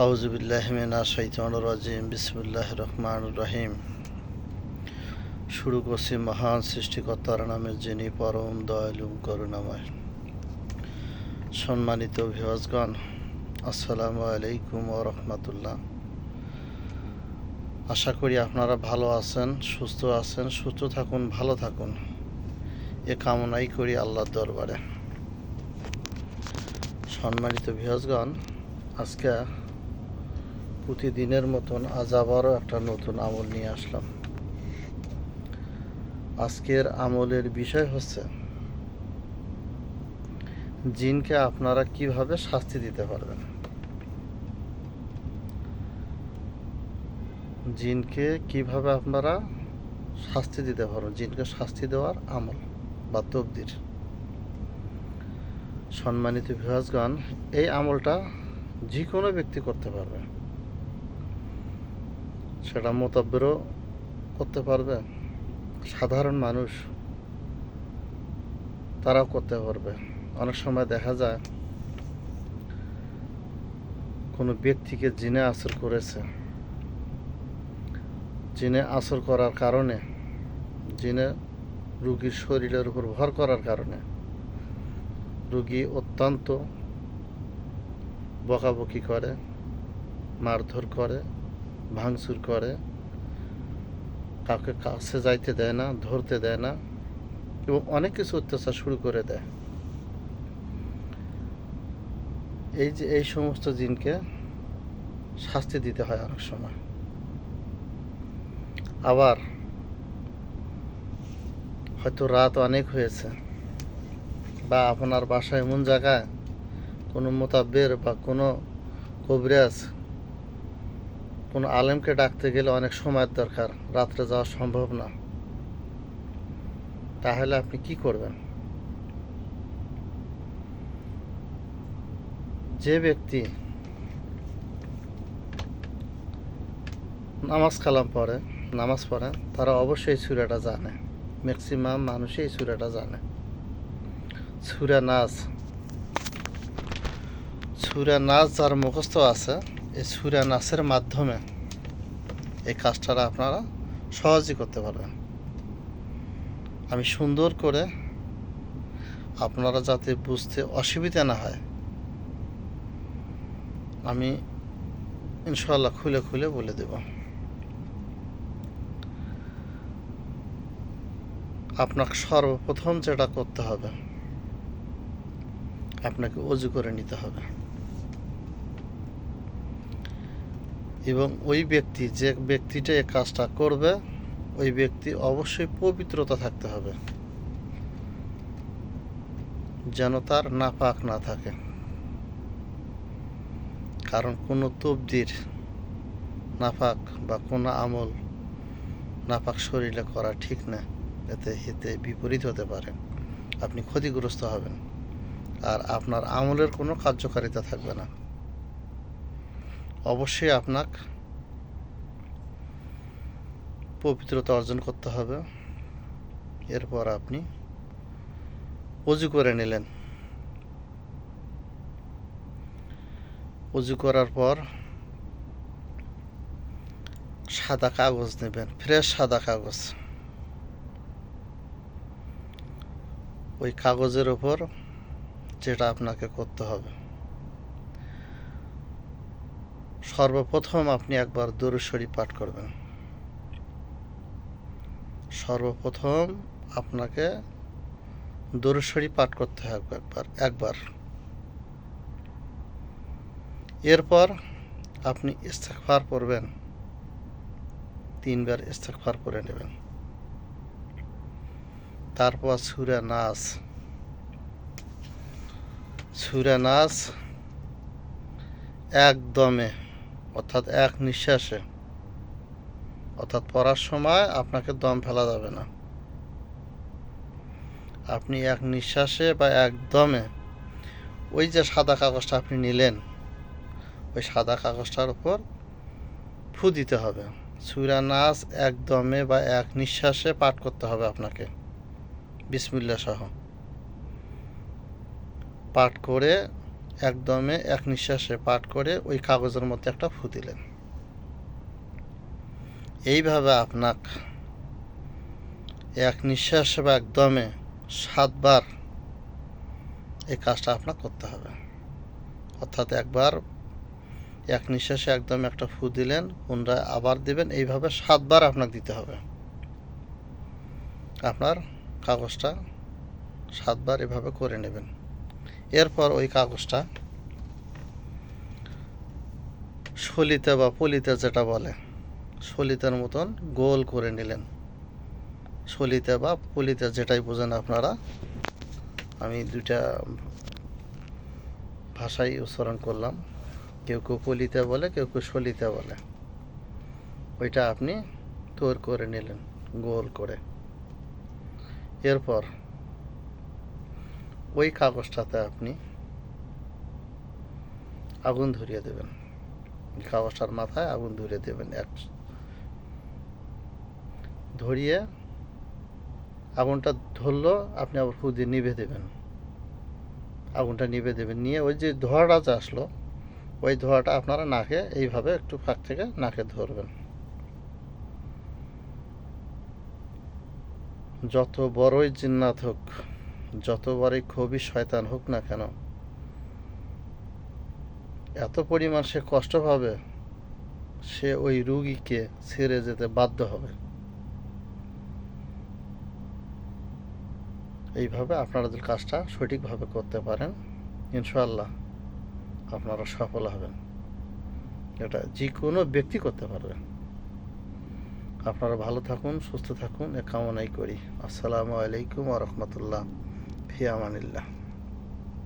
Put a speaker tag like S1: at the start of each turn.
S1: আউজুবিল্লাহমিনা শৈতান রাজিম বিসমুল্লাহ রহমান রহিম। শুরু করছি মহান সৃষ্টিকর্তার নামে যিনি পরম দয়ালুম করুণাময়। সম্মানিত ভিওয়াজগণ আসসালামু আলাইকুম ও রহমতুল্লাহ। আশা করি আপনারা ভালো আছেন, সুস্থ আছেন, সুস্থ থাকুন, ভালো থাকুন। এ কামনাই করি আল্লাহর দরবারে। সম্মানিত ভিওয়াজগণ আজকে প্রতিদিনের মতন আজ আবারও একটা নতুন আমল নিয়ে আসলাম। আজকের আমলের বিষয় হচ্ছে, জিনকে আপনারা কীভাবে শাস্তি দিতে পারবেন? জিনকে কীভাবে আপনারা শাস্তি দিতে পারবেন? জিনকে শাস্তি দেওয়ার আমল বা তকদির। সম্মানিত ভিহাজগণ এই আমলটা যে কোনো ব্যক্তি করতে পারবে। সেটা মোতাব্বেরও করতে পারবে। সাধারণ মানুষ তারাও করতে পারবে। অনেক সময় দেখা যায়, কোনো ব্যক্তিকে জিনে আসর করেছে। জিনে আসর করার কারণে, জিনে রুগীর শরীরের উপর ভর করার কারণে, রুগী অত্যন্ত বকাবকি করে, মারধর করে ভাঙচুর করে। কাউকে কাছে যাইতে দেয় না, ধরতে দেয় না এবং অনেক কিছু অত্যাচার শুরু করে দেয়। এই যে, এই সমস্ত জিনকে শাস্তি দিতে হয় অনেক সময়। আবার হয়তো রাত অনেক হয়েছে বা আপনার বাসায় এমন জায়গায় কোনো মোতাবের বা কোনো কবিরাজ কোনো আলেমকে ডাকতে গেলে অনেক সময়ের দরকার, রাত্রে যাওয়া সম্ভব না। তাহলে আপনি কি করবেন? যে ব্যক্তি নামাজ কালাম পড়ে, নামাজ পড়ে, তারা অবশ্যই এই সুরাটা জানে। ম্যাক্সিমাম মানুষই এই সুরাটা জানে। সুরা নাচ সুরা নাচ যার মুখস্থ আছে এই সুরা নাচের মাধ্যমে এই কাজটা আপনারা সহজেই করতে পারবেন। আমি সুন্দর করে আপনারা যাতে বুঝতে অসুবিধা না হয়, আমি ইনশাল্লাহ খুলে খুলে বলে দেব। আপনাকে সর্বপ্রথম যেটা করতে হবে, আপনাকে অজু করে নিতে হবে। এবং ওই ব্যক্তি যে ব্যক্তিটা এই কাজটা করবে, ওই ব্যক্তি অবশ্যই পবিত্রতা থাকতে হবে। যেন তার নাপাক না থাকে। কারণ কোনো তবদির, নাপাক বা কোনো আমল নাপাক শরীরে করা ঠিক না। এতে হিতে বিপরীত হতে পারে। আপনি ক্ষতিগ্রস্ত হবেন। আর আপনার আমলের কোনো কার্যকারিতা থাকবে না। অবশ্যই আপনাকে পবিত্রতা অর্জন করতে হবে। এরপর আপনি অজু করে নিলেন। অজু করার পর সাদা কাগজ নেবেন, ফ্রেশ সাদা কাগজ। ওই কাগজের ওপর যেটা আপনাকে করতে হবে। সর্বপ্রথম আপনি একবার দরুশ্বরী পাঠ করবেন। সর্বপ্রথম আপনাকে দরুশ্বরী পাঠ করতে হবে একবার একবার। এরপর আপনি ইস্তেকফার করবেন তিনবার ইস্তেকফার করে নেবেন। তারপর সুরা নাচ সুরা নাচ একদমে অর্থাৎ এক নিঃশ্বাসে। অর্থাৎ পড়ার সময় আপনাকে দম ফেলা যাবে না। আপনি এক নিঃশ্বাসে বা একদমে ওই যে সাদা কাগজটা আপনি নিলেন, ওই সাদা কাগজটার উপর ফু দিতে হবে। সুরা নাচ একদমে বা এক নিঃশ্বাসে পাঠ করতে হবে আপনাকে। বিসমিল্লা সহ। পাঠ করে একদমে এক নিঃশ্বাসে পাঠ করে ওই কাগজের মধ্যে একটা ফু দিলেন। এইভাবে আপনাক এক নিঃশ্বাসে বা একদমে সাতবার এই কাজটা আপনার করতে হবে। অর্থাৎ একবার এক নিঃশ্বাসে একদম একটা ফু দিলেন, পুনরায় আবার দিবেন, এইভাবে সাতবার আপনাকে দিতে হবে। আপনার কাগজটা সাতবার এভাবে করে নেবেন। এরপর ওই কাগজটা সলিতে বা পলিতে যেটা বলে, সলিতের মতন গোল করে নিলেন। সলিতে বা পলিতে যেটাই বোঝেন আপনারা, আমি দুইটা ভাষাই উচ্চারণ করলাম। কেউ কেউ পলিতে বলে, কেউ কেউ সলিতে বলে। ওইটা আপনি তোর করে নিলেন, গোল করে। এরপর ওই কাগজটাতে আপনি আগুন ধরিয়ে দেবেন। কাগজটার মাথায় আগুন ধরিয়ে দেবেন এক ধরিয়ে আগুনটা ধরলো, আপনি আবার ফু দিয়ে নিভে দেবেন। আগুনটা নিভে দেবেন, নিয়ে ওই যে ধোঁয়াটা যে আসলো, ওই ধোঁয়াটা আপনারা নাকে এইভাবে একটু ফাঁক থেকে নাকে ধরবেন। যত বড়ই জিন্নাত হোক যত বড়ই খুবই শয়তান হোক না কেন, এত পরিমাণ সে কষ্ট পাবে, সে ওই রুগীকে ছেড়ে যেতে বাধ্য হবে। এইভাবে আপনারা যদি কাজটা সঠিকভাবে করতে পারেন। ইনশাল্লাহ আপনারা সফল হবেন। এটা যে কোনো ব্যক্তি করতে পারবে। আপনারা ভালো থাকুন, সুস্থ থাকুন, এ কামনাই করি। আসসালামু আলাইকুম ওয়া রাহমাতুল্লাহ। ফি আমানিল্লাহ